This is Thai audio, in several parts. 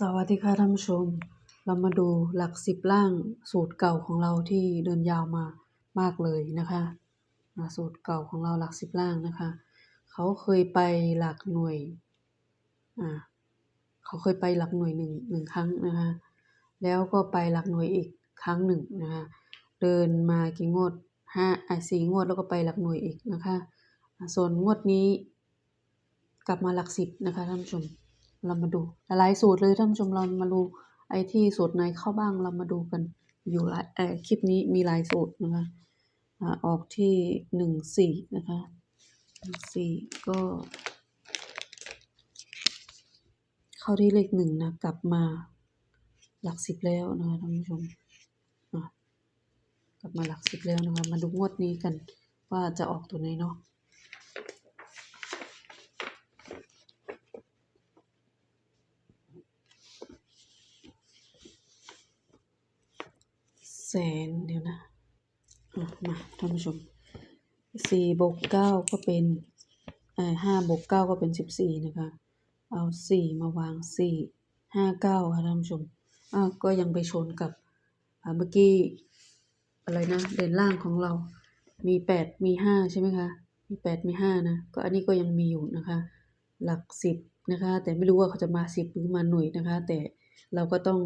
สวัสดีค่ะท่านผู้ชม เรามาดูหลักสิบล่างสูตรเก่าของเราที่เดินยาวมามากเลยนะคะสูตรเก่าของเราหลักสิบล่างนะคะ เขาเคยไปหลักหน่วยอ่าเขาเคยไปหลักหน่วยหนึ่งหนึ่งครั้งนะคะแล้วก็ไปหลักหน่วยอีกครั้งหนึ่งนะคะเดินมากี่งวดห้าอ่าสี่งวดแล้วก็ไปหลักหน่วยอีกนะคะส่วนงวดนี้กลับมาหลักสิบนะคะท่านผู้ชม เรามาดูหลายสูตรเลยท่านผู้ชมเรามาดูไอ้ที่สูตรไหนเข้าบ้างเรามาดูกันอยู่หลายเอ่อคลิปนี้มีหลายสูตรนะคะออกที่หนึ่งสี่นะคะหนึ่งสี่ก็ เข้าที่เลขหนึ่งนะกลับมาหลักสิบแล้วนะคะท่านผู้ชมกลับมาหลักสิบแล้วนะคะมาดูงวดนี้กันว่าจะออกตัวไหนเนาะ แสนเดี๋ยวนะมาท่านผู้ชมสี่บวกเก้าก็เป็นเอ่อห้าบวกเก้าก็เป็นสิบสี่นะคะ เอาสี่มาวางสี่ห้าเก้าค่ะท่านผู้ชมอ้าวก็ยังไปชนกับเมื่อกี้อะไรนะเด่นล่างของเรา มีแปดมีห้าใช่ไหมคะ มีแปดมีห้านะ ก็อันนี้ก็ยังมีอยู่นะคะ หลักสิบนะคะ แต่ไม่รู้ว่าเขาจะมาสิบหรือมาหน่วยนะคะ แต่เราก็ต้อง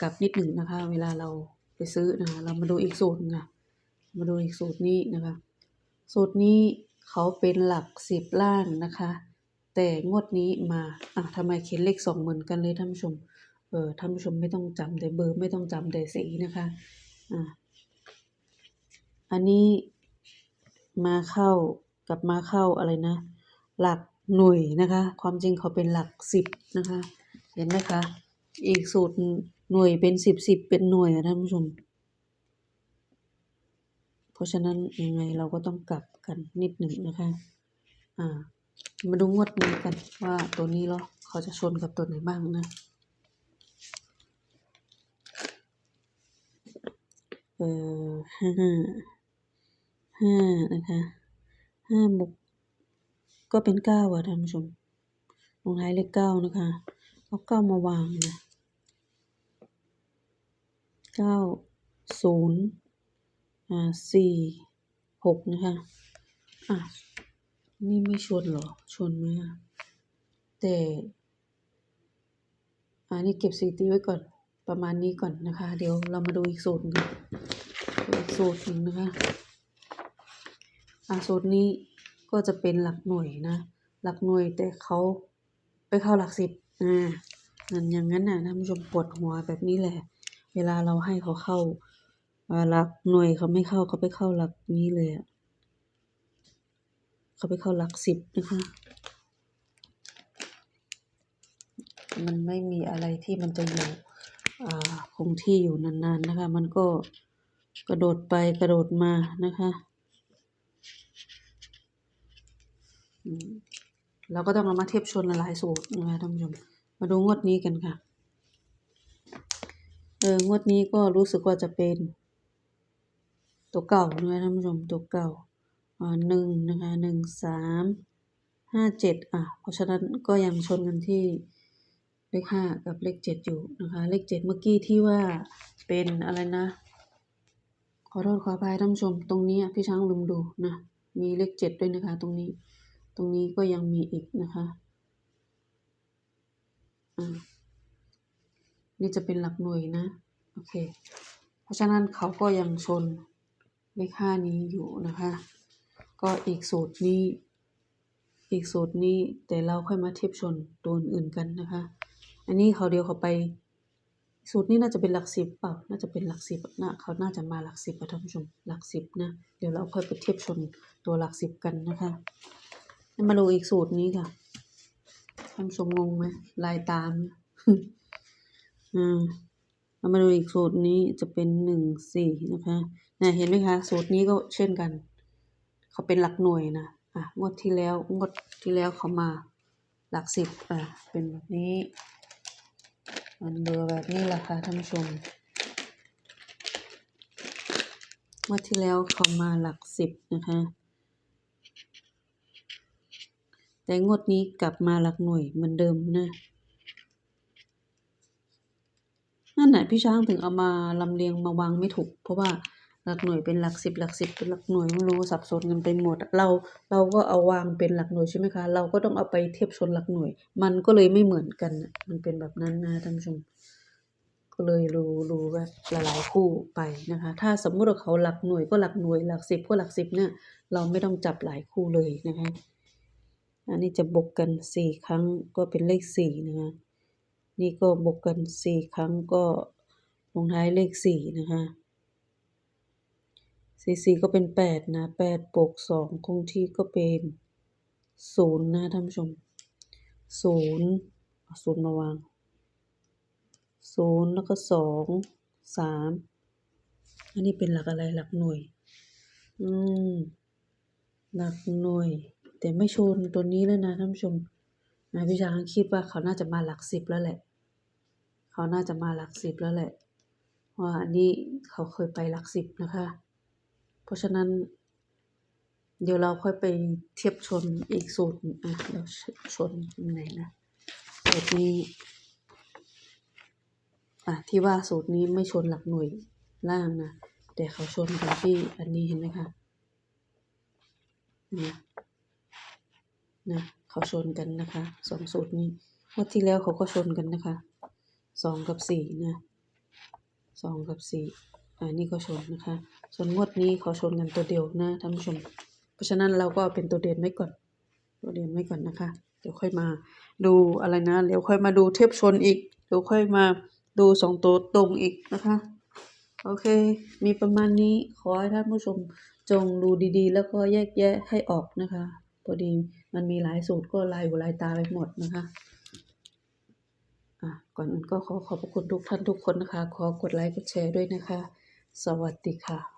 กลับนิดหนึ่งนะคะ เวลาเรา ซื้อนะคะเรามาดูอีกสูตรหนึงค่ะมาดูอีกสูตรนี้นะคะ สูตรนี้เขาเป็นหลักสิบล่างนะคะ แต่งวดนี้มาอะทำไมเขียนเลขสองเหมือนกันเลยท่านผู้ชมเออท่านผู้ชมไม่ต้องจำแต่เบอร์ไม่ต้องจำแต่สีนะคะอะอันนี้มาเข้ากับมาเข้าอะไรนะ หลักหน่วยนะคะ ความจริงเขาเป็นหลักสิบนะคะ เห็นไหมคะ อีกสูตร หน่วยเป็นสิบสิบเป็นหน่วยอะท่านผู้ชม เพราะฉะนั้นยังไงเราก็ต้องกลับกันนิดหนึ่งนะคะ อ่า มาดูงวดนี้กันว่าตัวนี้เหรอเขาจะชนกับตัวไหนบ้างนะเออห้าห้านะคะห้าบวกก็เป็นเก้าอะท่านผู้ชมลงท้ายเลขเก้านะคะเอาเก้ามาวางนะ เก้าศูนย์อ่าสี่หกนะคะ อะ นี่ไม่ชนเหรอ ชนไหมอะแต่อันนี้เก็บสถิติไว้ก่อน ประมาณนี้ก่อนนะคะ เดี๋ยวเรามาดูอีกสูตรหนึ่งอีกสูตรหนึ่งนะคะ อ่าสูตรนี้ก็จะเป็นหลักหน่วยนะ หลักหน่วยแต่เขาไปเข้าหลักสิบอ่านั่นอย่างนั้นน่ะท่านผู้ชมปวดหัวแบบนี้แหละ เวลาเราให้เขาเข้าอ่าหลักหน่วยเขาไม่เข้าเขาไปเข้าหลักนี้เลยอะเขาไปเข้าหลักสิบนะคะ มันไม่มีอะไรที่มันจะอยู่คงที่อยู่นานๆนะคะ มันก็กระโดดไปกระโดดมานะคะเราก็ต้องเอามาเทียบชนหลายสูตรนะคะท่านผู้ชม มาดูงวดนี้กันค่ะ เอองวดนี้ก็รู้สึกว่าจะเป็นตัวเก่านะคะท่านผู้ชมตัวเก่าอ่าหนึ่งนะคะหนึ่งสามห้าเจ็ดอะเพราะฉะนั้นก็ยังชนกันที่เลขห้ากับเลขเจ็ดอยู่นะคะเลขเจ็ดเมื่อกี้ที่ว่าเป็นอะไรนะ ขอโทษขออภัยท่านผู้ชมตรงนี้อะพี่ช้างลืมดูนะมีเลขเจ็ดด้วยนะคะตรงนี้ ตรงนี้ก็ยังมีอีกนะคะอ่า นี่จะเป็นหลักหน่วยนะ โอเค เพราะฉะนั้นเขาก็ยังชนเลขห้านี้อยู่นะคะ ก็อีกสูตรนี้ อีกสูตรนี้แต่เราค่อยมาเทียบชนตัวอื่นกันนะคะ อันนี้เขาเดียวเขาไป สูตรนี้น่าจะเป็นหลักสิบเปล่าน่าจะเป็นหลักสิบนะเขาน่าจะมาหลักสิบอะท่านผู้ชมหลักสิบนะ เดี๋ยวเราค่อยไปเทียบชนตัวหลักสิบกันนะคะมาดูอีกสูตรนี้ค่ะท่านผู้ชมงงไหมลายตาม อ่าเรามาดูอีกสูตรนี้จะเป็นหนึ่งสี่นะคะนี่ยเห็นไหมคะสูตรนี้ก็เช่นกัน เขาเป็นหลักหน่วยนะอะงวดที่แล้วงวดที่แล้วเขามาหลักสิบอะเป็นแบบนี้มันเบอร์แบบนี้แหละค่ะท่านผู้ชมงวดที่แล้วเขามาหลักสิบนะคะแต่งวดนี้กลับมาหลักหน่วยเหมือนเดิมนะ นั่นแหละพี่ช้างถึงเอามาลำเลียงมาวางไม่ถูก เพราะว่าหลักหน่วยเป็นหลักสิบหลักสิบเป็นหลักหน่วยไม่รู้สับสนกันไปหมด เราเราก็เอาวางเป็นหลักหน่วยใช่ไหมคะ เราก็ต้องเอาไปเทียบชนหลักหน่วย มันก็เลยไม่เหมือนกันมันเป็นแบบนั้นนะท่านผู้ชมก็เลยรู้รู้แบบหลายๆคู่ไปนะคะ ถ้าสมมุติว่าเขาหลักหน่วยก็หลักหน่วยหลักสิบก็หลักสิบเนี่ยเราไม่ต้องจับหลายคู่เลยนะคะ อันนี้จะบวกกันสี่ครั้งก็เป็นเลขสี่นะคะ นี่ก็บวกกันสี่ครั้งก็ลงท้ายเลขสี่นะคะสี่สี่ก็เป็นแปดนะแปดบวกสองคงที่ก็เป็นศูนย์นะท่านผู้ชมศูนย์ศูนย์มาวางศูนย์แล้วก็สองสามอันนี้เป็นหลักอะไรหลักหน่วย อืม หลักหน่วย แต่ไม่ชนตัวนี้เลยนะท่านผู้ชม นะพี่ช้างคิดว่าเขาน่าจะมาหลักสิบแล้วแหละ เขาน่าจะมาหลักสิบแล้วแหละเพราะว่าอันนี้เขาเคยไปหลักสิบนะคะ เพราะฉะนั้น เดี๋ยวเราค่อยไปเทียบชนอีกสูตรอะเราชนไหนนะสูตรนี้อะที่ว่าสูตรนี้ไม่ชนหลักหน่วยล่างนะแต่เขาชนกันที่อันนี้เห็นไหมคะเนะ นะเขาชนกันนะคะสองสูตรนี้งวดที่แล้วเขาก็ชนกันนะคะสองกับสี่นะสองกับสี่อันนี้ก็ชนนะคะ ส่วนงวดนี้เขาชนกันตัวเดียวนะท่านผู้ชม เพราะฉะนั้นเราก็เป็นตัวเด่นไว้ก่อน ตัวเด่นไว้ก่อนนะคะ เดี๋ยวค่อยมาดูอะไรนะเดี๋ยวค่อยมาดูเทียบชนอีกเดี๋ยวค่อยมาดูสองตัวตรงอีกนะคะโอเค มีประมาณนี้ ขอให้ท่านผู้ชมจงดูดีๆ แล้วก็แยกแยะให้ออกนะคะ พอดีมันมีหลายสูตรก็ลายหูลายตาไปหมดนะคะอะก่อนอื่นก็ขอขอบพระคุณทุกท่านทุกคนนะคะ ขอกดไลค์กดแชร์ด้วยนะคะ สวัสดีค่ะ